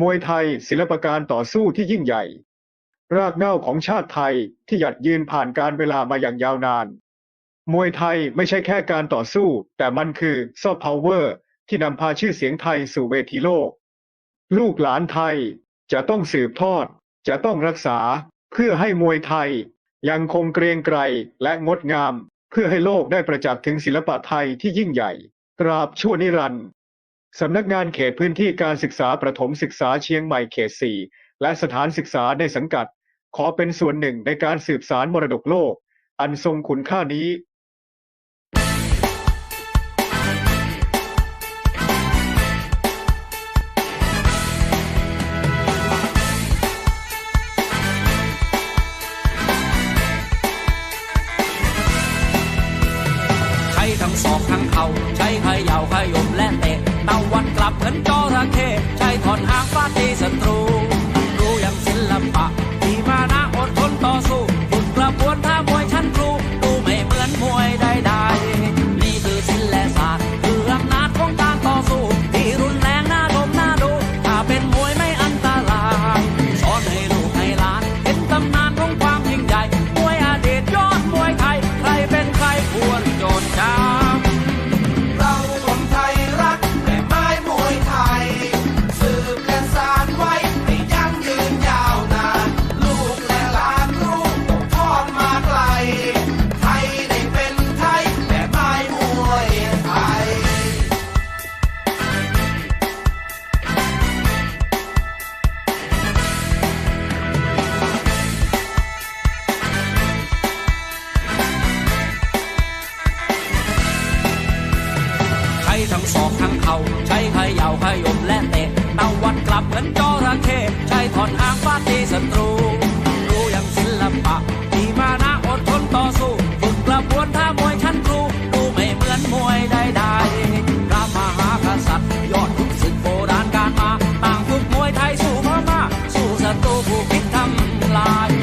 มวยไทย ศิลปการต่อสู้ที่ยิ่งใหญ่ รากเหง้าของชาติไทยที่หยัดยืนผ่านการเวลามาอย่างยาวนาน มวยไทยไม่ใช่แค่การต่อสู้ แต่มันคือซอฟต์พาวเวอร์ที่นำพาชื่อเสียงไทยสู่เวทีโลก ลูกหลานไทยจะต้องสืบทอด จะต้องรักษา เพื่อให้มวยไทย ยังคงเกรียงไกรและงดงาม เพื่อให้โลกได้ประจักษ์ถึงศิลปะไทยที่ยิ่งใหญ่ ตราบชั่วนิรันดร์ สำนักงานเขตพื้นที่การศึกษาประถมศึกษาเชียงใหม่เขต 4 และสถานศึกษาในสังกัด ขอเป็นส่วนหนึ่งในการสืบสารมรดกโลก อันทรงคุณค่านี้ใช้ทั้งศอกทั้งเขาใช้ขย่า ถอดหางฟาดตีศัตรู รู้อย่างศิลปะ มีมานะอดทนต่อสู้ ฝึกกระบวนท่ามวยชั้นครู ดูไม่เหมือนมวยใดๆพระมหากษัตริย์ ยอดขุนศึกโบราณการมา ต่างฝึกมวยไทยสู้พ่อมาสู้ศัตรูผู้คิดทำลาย